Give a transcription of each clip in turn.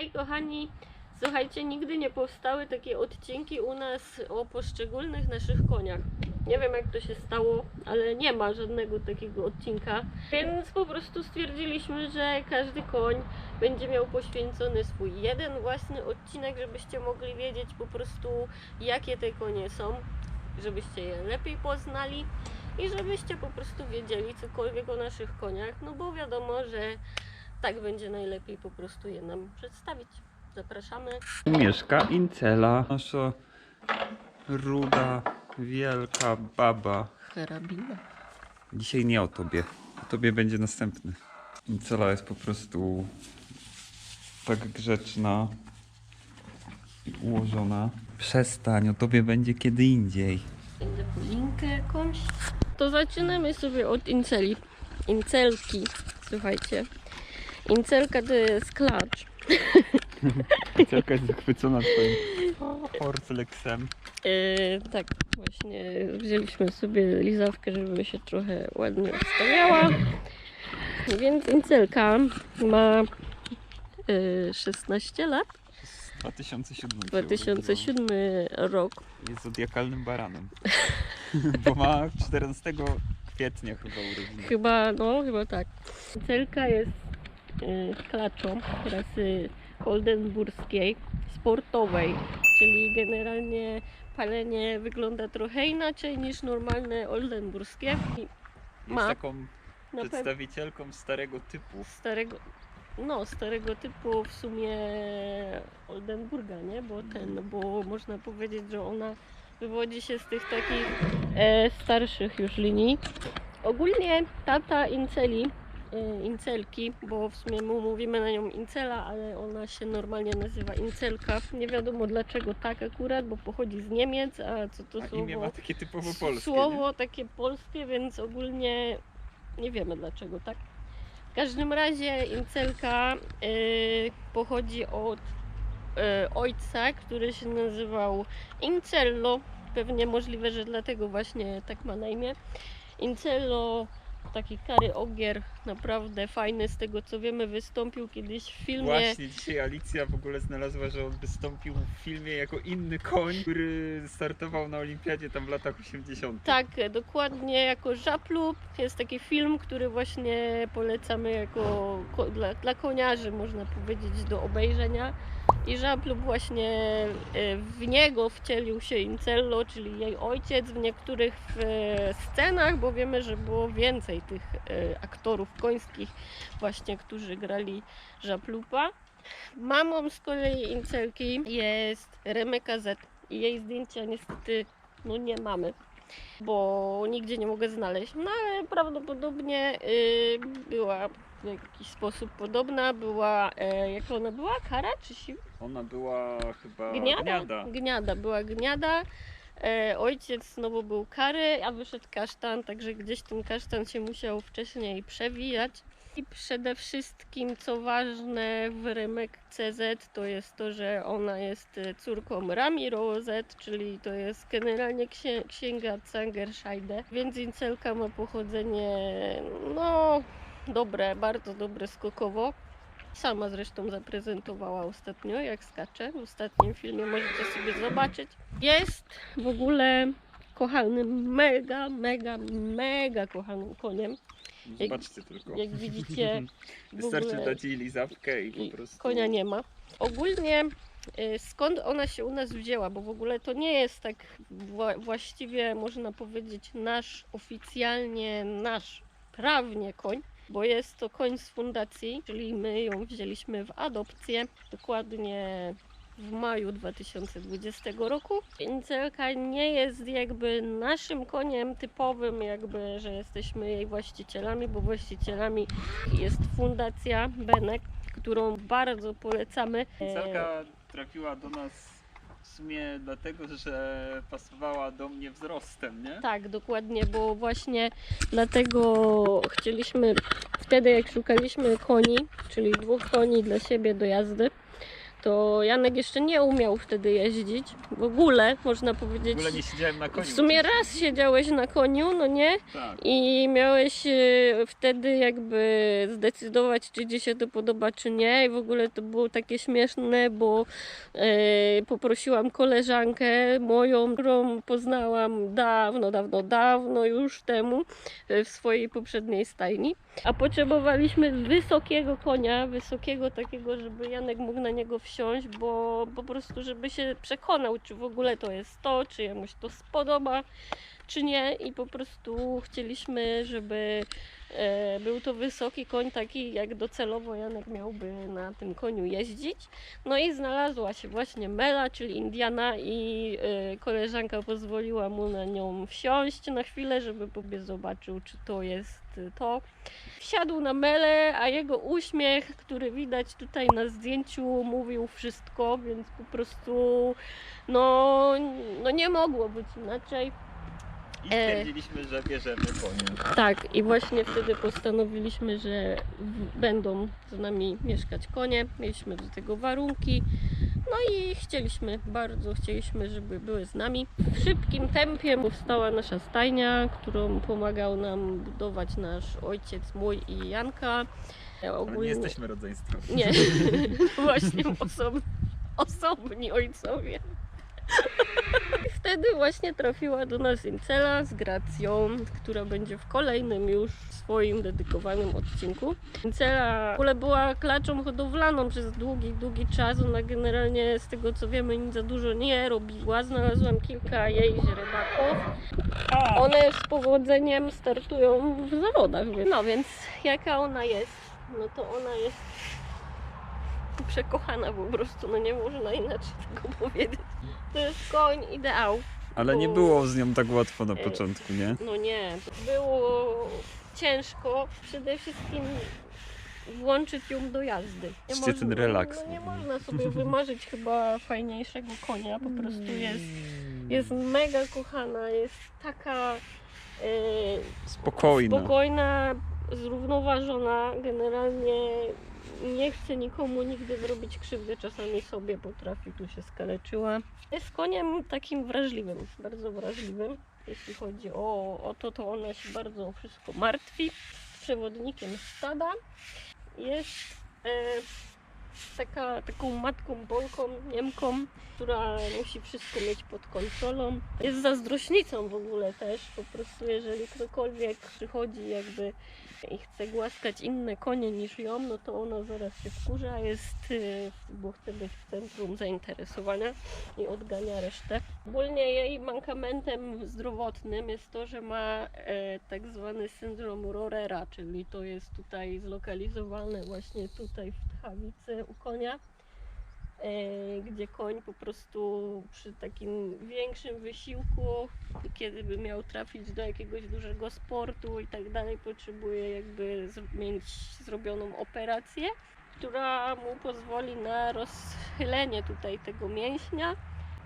Hej kochani, słuchajcie, nigdy nie powstały takie odcinki u nas o poszczególnych naszych koniach. Nie wiem jak to się stało, ale nie ma żadnego takiego odcinka. Więc po prostu stwierdziliśmy, że każdy koń będzie miał poświęcony swój jeden własny odcinek, żebyście mogli wiedzieć po prostu jakie te konie są, żebyście je lepiej poznali i żebyście po prostu wiedzieli cokolwiek o naszych koniach, no bo wiadomo, że tak będzie najlepiej po prostu je nam przedstawić. Zapraszamy. Mieszka Incela, nasza ruda, wielka baba. Karabina. Dzisiaj nie o tobie, o tobie będzie następny. Incela jest po prostu tak grzeczna i ułożona. Przestań, o tobie będzie kiedy indziej. Będę linkę jakąś. To zaczynamy sobie od inceli. Incelki, słuchajcie. Incelka to jest klacz. Incelka jest zachwycona twoim Orflexem. Yy, tak, właśnie wzięliśmy sobie lizawkę, żeby się trochę ładnie ustawiała. Więc Incelka ma yy, 16 lat, 2007. 2007 rok. Jest zodiakalnym baranem. Bo ma 14 kwietnia chyba urodziny. Chyba, no, chyba tak. Celka jest klaczą rasy oldenburskiej, sportowej, czyli generalnie palenie wygląda trochę inaczej niż normalne oldenburskie. I Jest Ma taką na przedstawicielką starego typu. starego, no, starego typu w sumie Oldenburga, nie? Bo ten, bo można powiedzieć, że ona wywodzi się z tych takich e, starszych już linii. Ogólnie tata Inceli, Incelki, bo w sumie my mówimy na nią Incela, ale ona się normalnie nazywa Incelka. Nie wiadomo dlaczego tak akurat, bo pochodzi z Niemiec, a co to A słowo? imię ma takie typowo polskie. Słowo takie polskie, więc ogólnie nie wiemy dlaczego, tak? W każdym razie Incelka y, pochodzi od y, ojca, który się nazywał Incello. Pewnie możliwe, że dlatego właśnie tak ma na imię. Incello, taki kary ogier, naprawdę fajny, z tego co wiemy, wystąpił kiedyś w filmie. Właśnie dzisiaj Alicja w ogóle znalazła, że on wystąpił w filmie jako inny koń, który startował na olimpiadzie tam w latach 80. Tak, dokładnie jako żaplub. Jest taki film, który właśnie polecamy jako ko- dla, dla koniarzy, można powiedzieć, do obejrzenia. I żaplub właśnie e, w niego wcielił się Incello, czyli jej ojciec w niektórych scenach, bo wiemy, że było więcej tych e, aktorów końskich właśnie, którzy grali żaplupa. Mamą z kolei Incelki jest Remeka Z i jej zdjęcia niestety no nie mamy bo nigdzie nie mogę znaleźć. No ale prawdopodobnie y, była w jakiś sposób podobna. Była, e, jak ona była? Kara czy siw? Ona była chyba Gniada? gniada. Gniada, była gniada. E, ojciec znowu był kary, a wyszedł kasztan, także gdzieś ten kasztan się musiał wcześniej przewijać. I przede wszystkim, co ważne w Remek CZ, to jest to, że ona jest e, córką Ramiro Z, czyli to jest generalnie księ- księga Zangerscheide, więc Incelka ma pochodzenie, no, dobre, bardzo dobre skokowo. Sama zresztą zaprezentowała ostatnio, jak skacze. W ostatnim filmie możecie sobie zobaczyć. Jest w ogóle kochanym, mega, mega, mega kochanym koniem. Zobaczcie tylko. Jak widzicie, Wystarczy ogóle dać jej lizawkę i po prostu... konia nie ma. Ogólnie y, skąd ona się u nas wzięła, bo w ogóle to nie jest tak wła- właściwie można powiedzieć nasz, oficjalnie nasz, prawnie koń, bo jest to koń z fundacji, czyli my ją wzięliśmy w adopcję dokładnie w maju 2020 roku. Incelka nie jest jakby naszym koniem typowym, jakby, że jesteśmy jej właścicielami, bo właścicielami jest fundacja Benek, którą bardzo polecamy. E, Celka trafiła do nas sumie dlatego, że pasowała do mnie wzrostem, nie? Tak, dokładnie, bo właśnie dlatego chcieliśmy wtedy, jak szukaliśmy koni, czyli dwóch koni dla siebie do jazdy, to Janek jeszcze nie umiał wtedy jeździć. W ogóle, można powiedzieć. W ogóle nie siedziałem na koniu. W sumie raz siedziałeś na koniu, no nie? Tak. I miałeś e, wtedy jakby zdecydować, czy ci się to podoba, czy nie. I w ogóle to było takie śmieszne, bo e, poprosiłam koleżankę moją, którą poznałam dawno, dawno, dawno już temu e, w swojej poprzedniej stajni. A potrzebowaliśmy wysokiego konia, wysokiego takiego, żeby Janek mógł na niego wsiąść, bo po prostu, żeby się przekonał, czy w ogóle to jest to, czy jemu się to spodoba, czy nie. I po prostu chcieliśmy, żeby był to wysoki koń, taki jak docelowo Janek miałby na tym koniu jeździć. No i znalazła się właśnie Mela, czyli Indiana i e, koleżanka pozwoliła mu na nią wsiąść na chwilę, żeby sobie zobaczył, czy to jest e, to. Wsiadł na Melę, a jego uśmiech, który widać tutaj na zdjęciu, mówił wszystko, więc po prostu no, no nie mogło być inaczej. I E. stwierdziliśmy, że bierzemy konia. Tak, i właśnie wtedy postanowiliśmy, że będą z nami mieszkać konie. Mieliśmy do tego warunki. No i chcieliśmy, bardzo chcieliśmy, żeby były z nami. W szybkim tempie powstała nasza stajnia, którą pomagał nam budować nasz ojciec, mój i Janka. Ale nie jesteśmy rodzeństwem. Nie, właśnie osobni, osobni ojcowie. Wtedy właśnie trafiła do nas Incela z Gracją, która będzie w kolejnym już swoim dedykowanym odcinku. Incela w ogóle była klaczą hodowlaną przez długi, długi czas. Ona generalnie z tego co wiemy nic za dużo nie robiła. Znalazłam kilka jej źrebaków. One z powodzeniem startują w zawodach. No więc jaka ona jest? No to ona jest przekochana po prostu, no nie można inaczej tego powiedzieć. To jest koń ideał. Ale nie było z nią tak łatwo na początku, nie? No nie, było ciężko. Przede wszystkim włączyć ją do jazdy. Nie ten relaks. No, nie można sobie wymarzyć chyba fajniejszego konia. Po prostu jest, jest mega kochana, jest taka e, Spokojna. spokojna, zrównoważona. Generalnie nie chce nikomu nigdy zrobić krzywdy, czasami sobie potrafi, tu się skaleczyła. Jest koniem takim wrażliwym, bardzo wrażliwym. Jeśli chodzi o, o to, to ona się bardzo wszystko martwi. Przewodnikiem stada jest e, taka, taką matką Polką, Niemką, która musi wszystko mieć pod kontrolą. Jest zazdrośnicą w ogóle też, po prostu jeżeli ktokolwiek przychodzi jakby i chce głaskać inne konie niż ją, no to ona zaraz się wkurza, jest, y, bo chce być w centrum zainteresowania i odgania resztę. Ogólnie jej mankamentem zdrowotnym jest to, że ma e, tak zwany syndrom Rorera, czyli to jest tutaj zlokalizowane właśnie tutaj w tchawicy u konia e, gdzie koń po prostu przy takim większym wysiłku, kiedy by miał trafić do jakiegoś dużego sportu i tak dalej, potrzebuje jakby mieć zrobioną operację, która mu pozwoli na rozchylenie tutaj tego mięśnia.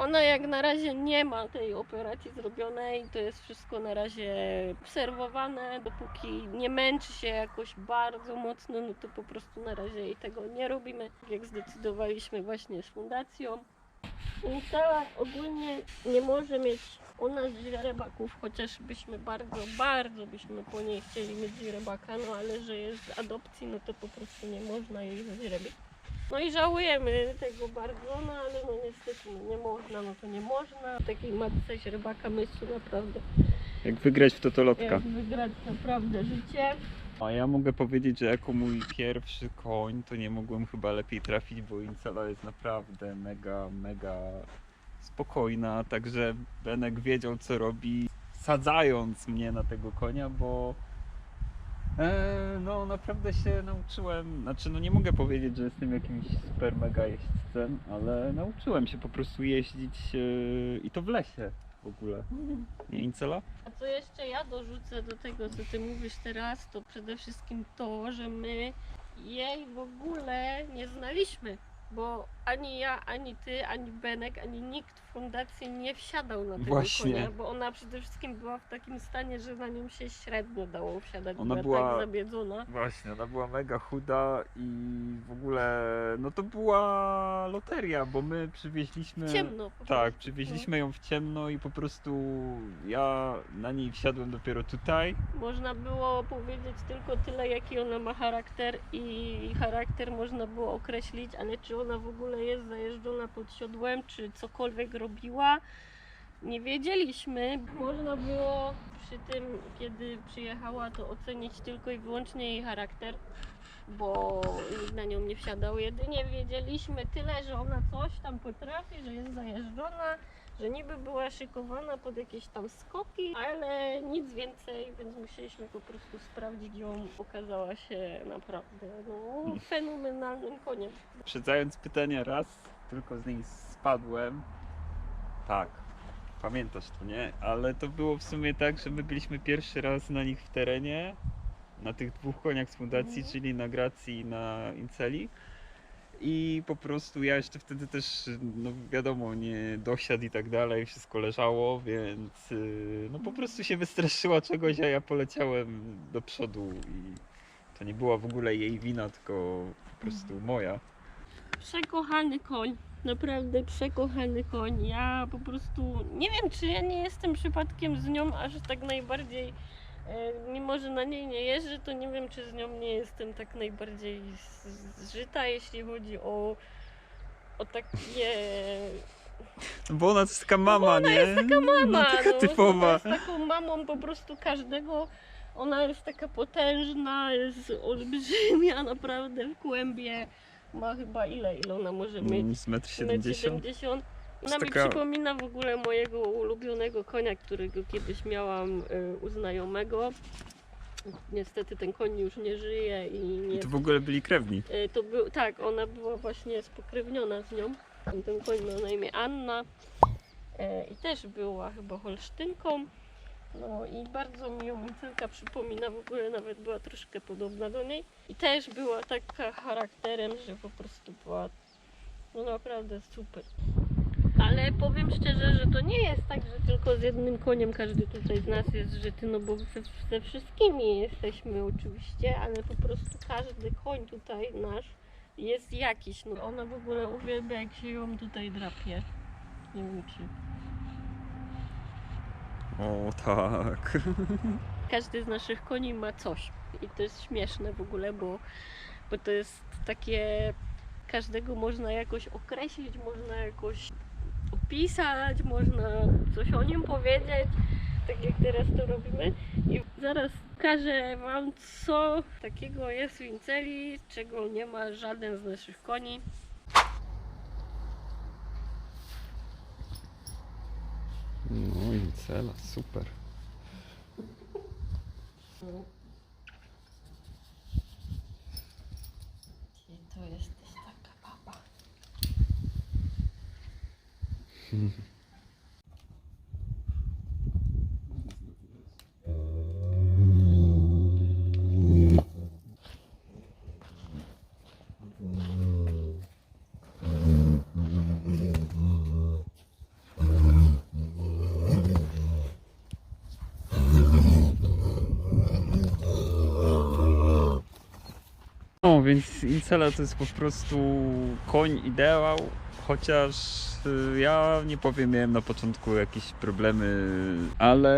Ona jak na razie nie ma tej operacji zrobionej, to jest wszystko na razie obserwowane, dopóki nie męczy się jakoś bardzo mocno, no to po prostu na razie jej tego nie robimy. Jak zdecydowaliśmy właśnie z fundacją. Incela ogólnie nie może mieć u nas źrebaków, chociaż byśmy bardzo, bardzo byśmy po niej chcieli mieć źrebaka, no ale że jest z adopcji, no to po prostu nie można jej zaźrebić. No i żałujemy tego bardzo, no ale no niestety no nie można, no to nie można. Takiej matce źrebaka myśli naprawdę Jak wygrać w totolotka. jak wygrać naprawdę życie. A ja mogę powiedzieć, że jako mój pierwszy koń, to nie mogłem chyba lepiej trafić, bo Incela jest naprawdę mega, mega spokojna, także Benek wiedział co robi, sadzając mnie na tego konia, bo no naprawdę się nauczyłem, znaczy no nie mogę powiedzieć, że jestem jakimś super mega jeźdźcem, ale nauczyłem się po prostu jeździć e, i to w lesie w ogóle. Nie Incela? A co jeszcze ja dorzucę do tego, co ty mówisz teraz, to przede wszystkim to, że my jej w ogóle nie znaliśmy. Bo ani ja, ani ty, ani Benek, ani nikt w fundacji nie wsiadał na tego Właśnie. konia, bo ona przede wszystkim była w takim stanie, że na nią się średnio dało wsiadać. Ona była, była- tak zabiedzona. Właśnie, ona była mega chuda i w ogóle, no to była loteria, bo my przywieźliśmy... Ciemno. po Tak, prostu. przywieźliśmy ją w ciemno i po prostu ja na niej wsiadłem dopiero tutaj. Można było powiedzieć tylko tyle, jaki ona ma charakter i charakter można było określić, ale czy ona w ogóle jest zajeżdżona pod siodłem, czy cokolwiek robiła, nie wiedzieliśmy. Można było przy tym, kiedy przyjechała, to ocenić tylko i wyłącznie jej charakter, bo nikt na nią nie wsiadał. Jedynie wiedzieliśmy tyle, że ona coś tam potrafi, że jest zajeżdżona, że niby była szykowana pod jakieś tam skoki, ale nic więcej, więc musieliśmy po prostu sprawdzić ją. Okazała się naprawdę no, fenomenalnym koniem. Przedając pytania raz, tylko z niej spadłem. Tak, pamiętasz to, nie? Ale to było w sumie tak, że my byliśmy pierwszy raz na nich w terenie, na tych dwóch koniach z fundacji, Mhm. czyli na Gracji i na Inceli. I po prostu ja jeszcze wtedy też, no wiadomo, nie dosiadł i tak dalej, wszystko leżało, więc yy, no po prostu się wystraszyła czegoś, a ja poleciałem do przodu i to nie była w ogóle jej wina, tylko po prostu moja. Przekochany koń. Naprawdę przekochany koń. Ja po prostu nie wiem, czy ja nie jestem przypadkiem z nią aż tak najbardziej. E, Mimo, że na niej nie jeżdżę, to nie wiem, czy z nią nie jestem tak najbardziej zżyta, jeśli chodzi o, o takie Bo ona to jest taka mama, ona nie? jest taka mama. No, taka no, typowa. Ona jest taką mamą po prostu każdego. Ona jest taka potężna, jest olbrzymia naprawdę w kłębie. Ma chyba ile, ile ona może mieć? Mm, Z metr 70. 70. Ona mi taka- przypomina w ogóle mojego ulubionego konia, którego kiedyś miałam y, u znajomego. Niestety ten koń już nie żyje i nie. To w ogóle byli krewni. Y, To był, tak, ona była właśnie spokrewniona z nią. Ten koń miał na imię Anna e, i też była chyba Holsztynką. No i bardzo mi ją Micylka przypomina, w ogóle nawet była troszkę podobna do niej. I też była taka charakterem, że po prostu była no naprawdę super. Ale powiem szczerze, że to nie jest tak, że tylko z jednym koniem każdy tutaj z nas jest żyty, no bo ze, ze wszystkimi jesteśmy oczywiście, ale po prostu każdy koń tutaj nasz jest jakiś. No ona w ogóle uwielbia jak się ją tutaj drapie. Nie wiem czy. O tak. Każdy z naszych koni ma coś. I to jest śmieszne w ogóle, bo, bo to jest takie. Każdego można jakoś określić, można jakoś opisać, można coś o nim powiedzieć, tak jak teraz to robimy. I zaraz pokażę Wam, co takiego jest w Inceli, czego nie ma żaden z naszych koni. No i cela, super. Ty to jesteś taka baba. No więc Incela to jest po prostu koń ideał, chociaż y, ja nie powiem, miałem na początku jakieś problemy, ale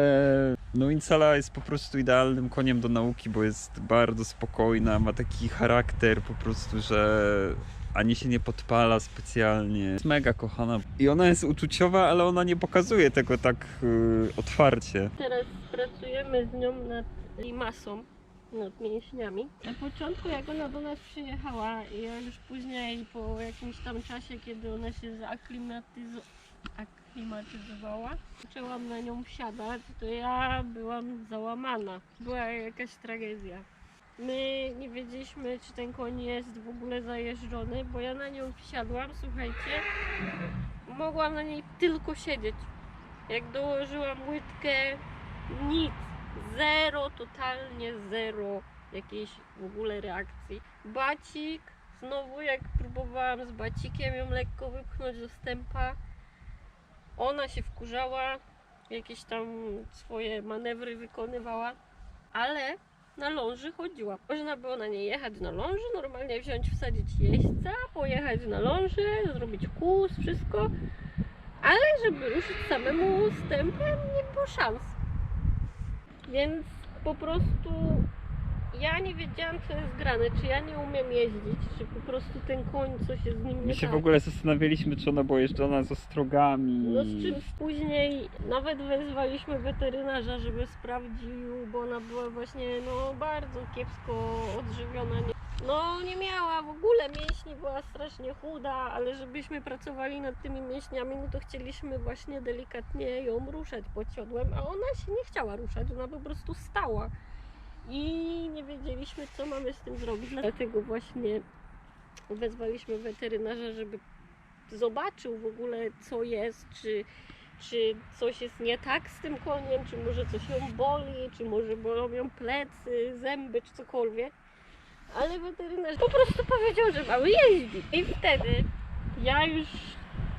no Incela jest po prostu idealnym koniem do nauki, bo jest bardzo spokojna, ma taki charakter po prostu, że ani się nie podpala specjalnie. Jest mega kochana i ona jest uczuciowa, ale ona nie pokazuje tego tak y, otwarcie. Teraz pracujemy z nią nad limasą, nad mięśniami. Na początku jak ona do nas przyjechała i już później po jakimś tam czasie, kiedy ona się zaaklimatyzo- aklimatyzowała, zaczęłam na nią wsiadać, to ja byłam załamana. Była jakaś tragedia. My nie wiedzieliśmy, czy ten koń jest w ogóle zajeżdżony, bo ja na nią wsiadłam, słuchajcie, mogłam na niej tylko siedzieć. Jak dołożyłam łydkę, nic. Zero, totalnie zero jakiejś w ogóle reakcji. Bacik, znowu jak prób- próbowałam z bacikiem ją lekko wypchnąć do stępa. Ona się wkurzała, jakieś tam swoje manewry wykonywała, ale na ląży chodziła. Można było na niej jechać na ląży, normalnie wziąć, wsadzić jeźdźca, pojechać na ląży, zrobić kłus, wszystko, ale żeby ruszyć samemu stępem nie było szans. Więc po prostu ja nie wiedziałam co jest grane, czy ja nie umiem jeździć, czy po prostu ten koń coś jest z nim nie My się tak. w ogóle zastanawialiśmy, czy ona była jeżdżona z ostrogami. No z czymś później nawet wezwaliśmy weterynarza, żeby sprawdził, bo ona była właśnie no bardzo kiepsko odżywiona. Nie- No nie miała w ogóle mięśni, była strasznie chuda, ale żebyśmy pracowali nad tymi mięśniami, no to chcieliśmy właśnie delikatnie ją ruszać pod siodłem, a ona się nie chciała ruszać, ona po prostu stała. I nie wiedzieliśmy, co mamy z tym zrobić. Dlatego właśnie wezwaliśmy weterynarza, żeby zobaczył w ogóle, co jest, czy, czy coś jest nie tak z tym koniem, czy może coś ją boli, czy może bolą ją plecy, zęby, czy cokolwiek. Ale weterynarz po prostu powiedział, że mamy jeździć. I wtedy ja już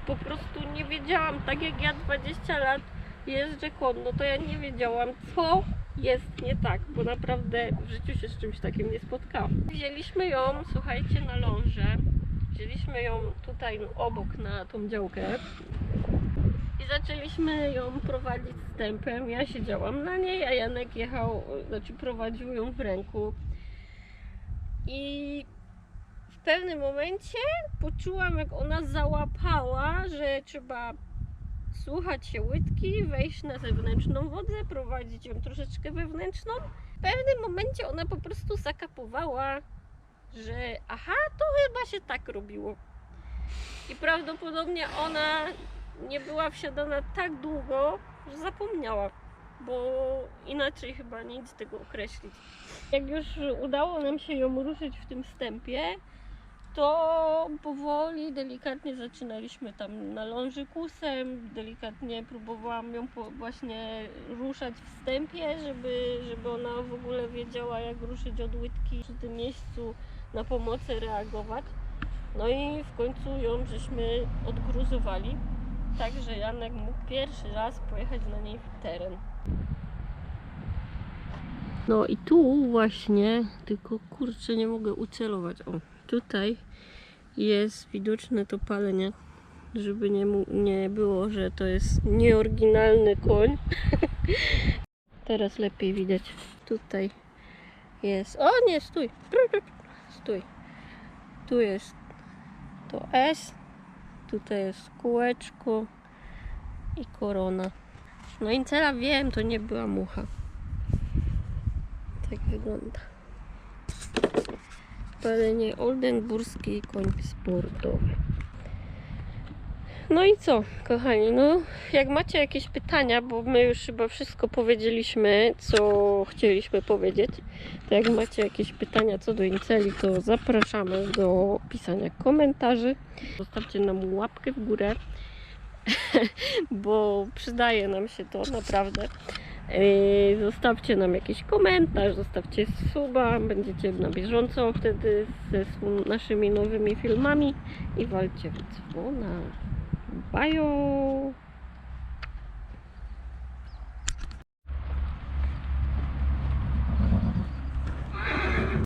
po prostu nie wiedziałam, tak jak ja 20 lat jeżdżę konno, to ja nie wiedziałam, co jest nie tak, bo naprawdę w życiu się z czymś takim nie spotkałam. Wzięliśmy ją, słuchajcie, na lążę. Wzięliśmy ją tutaj obok na tą działkę i zaczęliśmy ją prowadzić stępem. Ja siedziałam na niej, a Janek jechał, znaczy prowadził ją w ręku. I w pewnym momencie poczułam, jak ona załapała, że trzeba słuchać się łydki, wejść na zewnętrzną wodę, prowadzić ją troszeczkę wewnętrzną. W pewnym momencie ona po prostu zakapowała, że aha, to chyba się tak robiło. I prawdopodobnie ona nie była wsiadana tak długo, że zapomniała, bo inaczej chyba nie nic tego określić. Jak już udało nam się ją ruszyć w tym wstępie, to powoli, delikatnie zaczynaliśmy tam na ląży kusem, delikatnie próbowałam ją właśnie ruszać w wstępie, żeby, żeby ona w ogóle wiedziała jak ruszyć od łydki przy tym miejscu na pomocy reagować. No i w końcu ją żeśmy odgruzowali, tak że Janek mógł pierwszy raz pojechać na niej w teren. No i tu właśnie, tylko kurczę nie mogę ucelować. O, tutaj jest widoczne to palenie, żeby nie, nie było, że to jest nieoryginalny koń. Teraz lepiej widać. Tutaj jest. O nie, stój! Stój. Tu jest to S. Tutaj jest kółeczko i korona. No i cela wiem, to nie była mucha. Tak wygląda. Palenie oldenburski koń sportowy. No i co, kochani? No, jak macie jakieś pytania, bo my już chyba wszystko powiedzieliśmy, co chcieliśmy powiedzieć, to jak macie jakieś pytania co do Inceli, to zapraszamy do pisania komentarzy. Zostawcie nam łapkę w górę, bo przydaje nam się to naprawdę. Yy, Zostawcie nam jakiś komentarz, zostawcie suba, będziecie na bieżąco wtedy ze naszymi nowymi filmami i walcie w dzwona. Bajo!